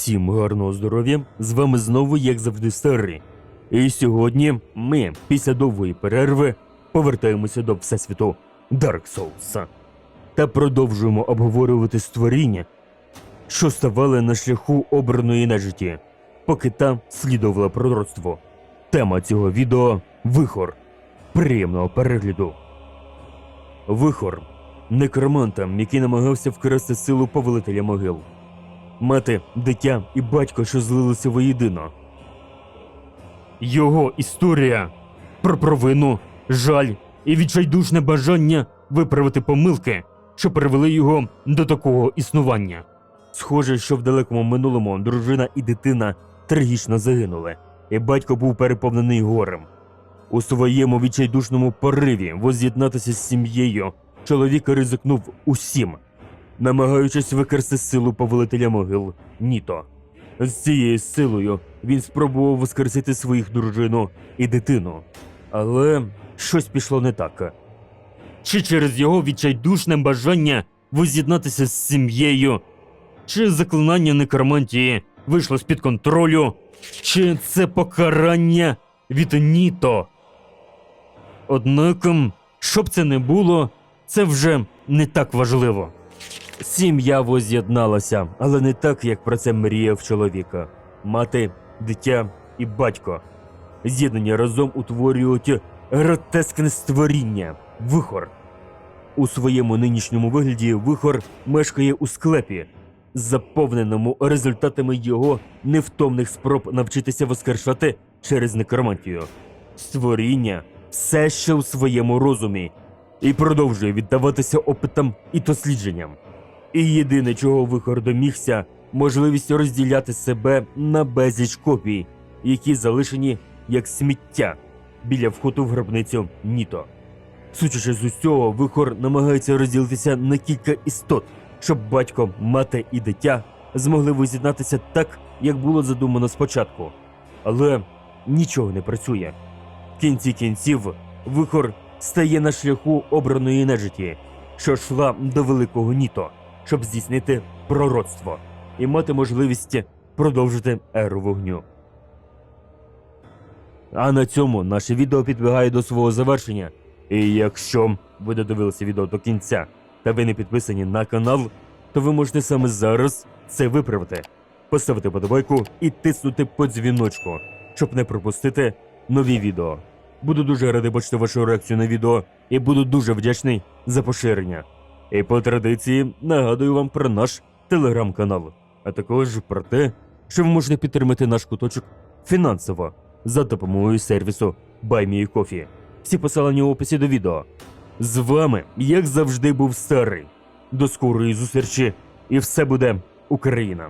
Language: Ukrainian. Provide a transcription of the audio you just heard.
Всім гарного здоров'я! З вами знову, як завжди, старий. І сьогодні ми, після довгої перерви, повертаємося до Всесвіту Dark Souls та продовжуємо обговорювати створіння, що ставали на шляху обраної нежиті, поки та слідувала пророцтво. Тема цього відео вихор. Приємного перегляду. Вихор некроманта, який намагався вкрасти силу повелителя могил. Мати, дитя і батько, що злилися воєдино. Його історія про провину, жаль і відчайдушне бажання виправити помилки, що привели його до такого існування. Схоже, що в далекому минулому дружина і дитина трагічно загинули, і батько був переповнений горем. У своєму відчайдушному пориві воз'єднатися з сім'єю чоловік ризикнув усім, намагаючись викрасти силу повелителя могил Ніто. З цією силою він спробував воскресити своїх дружину і дитину. Але щось пішло не так. Чи через його відчайдушне бажання воз'єднатися з сім'єю, чи заклинання некромантії вийшло з-під контролю, чи це покарання від Ніто. Однак, щоб це не було, це вже не так важливо. Сім'я воз'єдналася, але не так, як про це мріяв чоловіка. Мати, дитя і батько. З'єднані разом утворюють гротескне створіння вихор. У своєму нинішньому вигляді вихор мешкає у склепі, заповненому результатами його невтомних спроб навчитися воскрешати через некромантію. Створіння все ще у своєму розумі і продовжує віддаватися опитам і дослідженням. І єдине, чого вихор домігся, можливість розділяти себе на безліч копій, які залишені як сміття біля входу в гробницю Ніто. Судячи з усього, вихор намагається розділитися на кілька істот, щоб батько, мати і дитя змогли воз'єднатися так, як було задумано спочатку. Але нічого не працює. В кінці кінців вихор стає на шляху обраної нежиті, що йшла до великого Ніто, щоб здійснити пророцтво і мати можливість продовжити еру вогню. А на цьому наше відео підбігає до свого завершення. І якщо ви додивилися відео до кінця та ви не підписані на канал, то ви можете саме зараз це виправити, поставити подобайку і тиснути по дзвіночку, щоб не пропустити нові відео. Буду дуже радий бачити вашу реакцію на відео і буду дуже вдячний за поширення. І по традиції нагадую вам про наш телеграм-канал, а також про те, що ви можете підтримати наш куточок фінансово за допомогою сервісу BuyMeCoffee. Всі посилання у описі до відео. З вами, як завжди, був старий. До скорої зустрічі, і все буде Україна!